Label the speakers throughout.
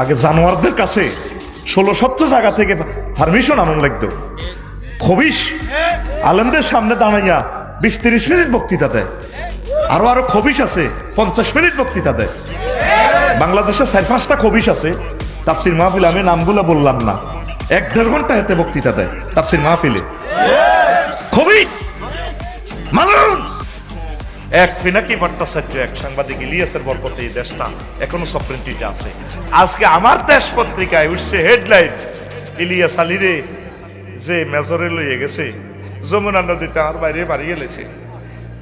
Speaker 1: আগে জানোয়ারদের কাছে ষোলো সত্তর জায়গা থেকে পারমিশন আনন্দ লাগতো। খবিস আলেমদের সামনে দাঁড়াইয়া বিশ তিরিশ মিনিট বক্তৃতা দেয়। আরও আরও খবিস আছে, পঞ্চাশ মিনিট বক্তৃতা দেয়। বাংলাদেশে চার পাঁচটা খবিস আছে, তাফসির মাহফিল আমি নামগুলো বললাম না। এক দেড় ঘণ্টা হাতে বক্তৃতা দেয় তাফসির মাহফিলে। খবি মানুষ এক পিনাকি ভট্টাচার্য এক সাংবাদিক ইলিয়াসের বরকতে এই দেশটা এখনও সপ্রেন্টিতে আছে। আজকে আমার দেশ পত্রিকায় উঠছে হেডলাইন ইলিয়াস আলীরে যে মেজরে লইয়ে গেছে, যমুনা নদীতে আর বাইরে বাড়ি গেলেছে,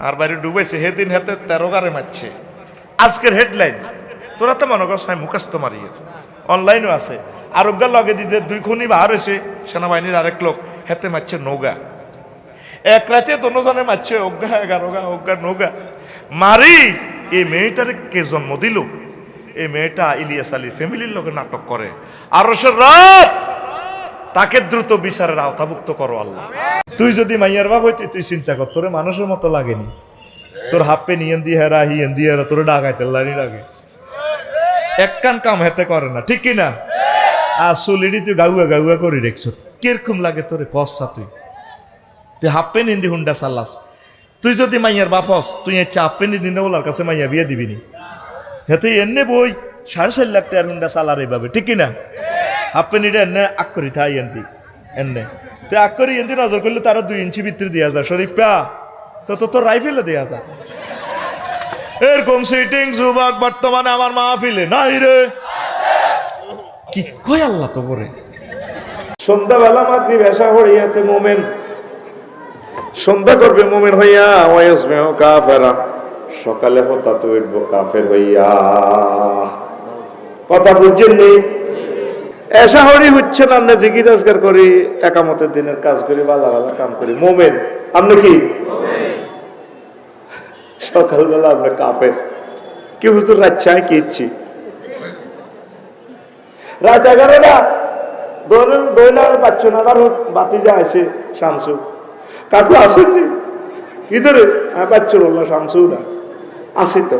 Speaker 1: আর বাইরে ডুবেছে হেদিন হেতে তেরো গারে মারছে। আজকের হেডলাইন তোরা তো মনে করছ মুখাস্ত মারিয়ে। অনলাইনও আছে। আরোগ্যার লগে দিতে দুই খুনি বার হয়েছে, সেনাবাহিনীর আরেক লোক, হেতে মারছে নৌগা এক রাতে দোনোজনে মারছে অজ্ঞা এগারো গা অজ্ঞা নৌগা। মারি, এই মেয়েটারে কে জন্ম দিল? এই মেয়েটা ইলিয়াস আলীর ফ্যামিলির লোকে নাটক করে। আরও সে তাকে দ্রুত বিচারের আওতাভুক্ত করো আল্লাহ। তুই যদি মাইয়ার বাপ হইতি, তুই চিন্তা কর, তোরে মানুষের মতো লাগেনি। তোর হাপ্পে নিয়েন দিয়ে হেরা, হিয়েন দিয়ে হেরা, তোরে ডাকাইতে লারি লাগে। এক কান কাম হেতে করে না, ঠিক কি না আর সুলিডি তুই গাউয়া গাউয়া করে রেখছ। কীরকম লাগে তোরে কসা তুই? তুই হাফ পেন হিন্দি হুন্ডা চাল্লাস তুই যদি মাইয়ার বাপস তুই এই চাপ পেন দিনে ওলার কাছে মাইয়া বিয়ে দিবি নি হেতে এনে বই সাড়ে চার লাখ টাকার হুন্ডা চালার এইভাবে ঠিক কিনা? হাফ পেন এটা এনে আক করি থাই এনতি এনে তুই আক করি এনতি নজর করলে তারা দুই ইঞ্চি ভিতরে দিয়া যায়। শরীফ পা তো তো তোর রাইফেলে দেয়া যায়। এরকম সিটিং যুবক বর্তমানে আমার মাহফিলে নাই রে। কি কই আল্লাহ তো বরে সন্ধ্যাবেলা মাগরি ভেসা হরিয়াতে মোমেন সন্ধ্যা করবে মোমেন হইয়া ওয়াইস মেহ কাফেরা সকালে হতা তো উঠবো কাফের হইয়া। কথা বুঝছেন নি? এসা হরি হচ্ছে না, আমরা জিগি রোজগার করি, একামতের দিনের কাজ করি, বালা বালা কাম করি। মোমেন, আপনি কি? সকালবেলা আমরা কাফের। কি হুজুর, রাত চায় কি ইচ্ছি? রাত এগারোটা দৈনার আবার বাতি যা আছে শামসু। কাকু আসেননি? ইধরে হ্যাঁ বলল শামসু না আসি তো।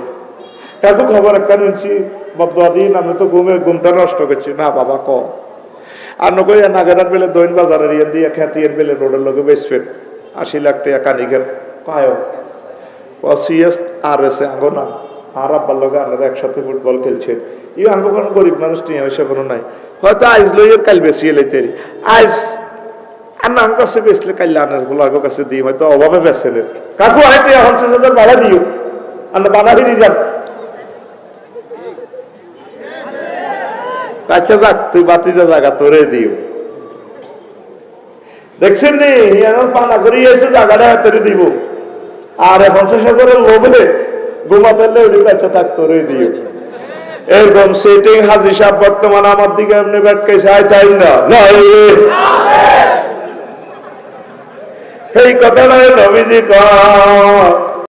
Speaker 1: কাকু, খবর একটা নিচ্ছি। বদুয়া আমি তো ঘুমে, ঘুমটা নষ্ট করছি। না বাবা, ক? আর নকই নাগেরার বেলে দৈন বাজারের ইয়ে দিয়ে খ্যাতি এর বেলে রোডের লগে বেসবেন। আশি লাখ টাকা কানিঘের। কায় সিএস, আর এসে আঙ্গো না। আর আব্বার লগে আনারা একসাথে ফুটবল খেলছে। ই আঙ্গো কোনো গরিব মানুষ নিয়ে হয়েছে কোনো নাই। হয়তো আইজ লইয়ে কাল বেশি এলাইতে আইজ আর নাম কাছে বেচলে কাল আনারগুলো আগো কাছে দিই, হয়তো অভাবে কাকু এখন দিও। যান। আচ্ছা যাক, তুই বাতি যা জায়গা তোরে দিও। দেখছেন নি পানা এসে জায়গাটা তোরে দিব। আর পঞ্চাশ হাজারের লোভে ঘুমাতে ওই বাচ্চা থাক করে দিও। এরকম সেটিং হাজি সাহেব বর্তমান আমার দিকে এমনি ব্যাটকে চাই তাই না। এই কথাটা নবীজি কয়।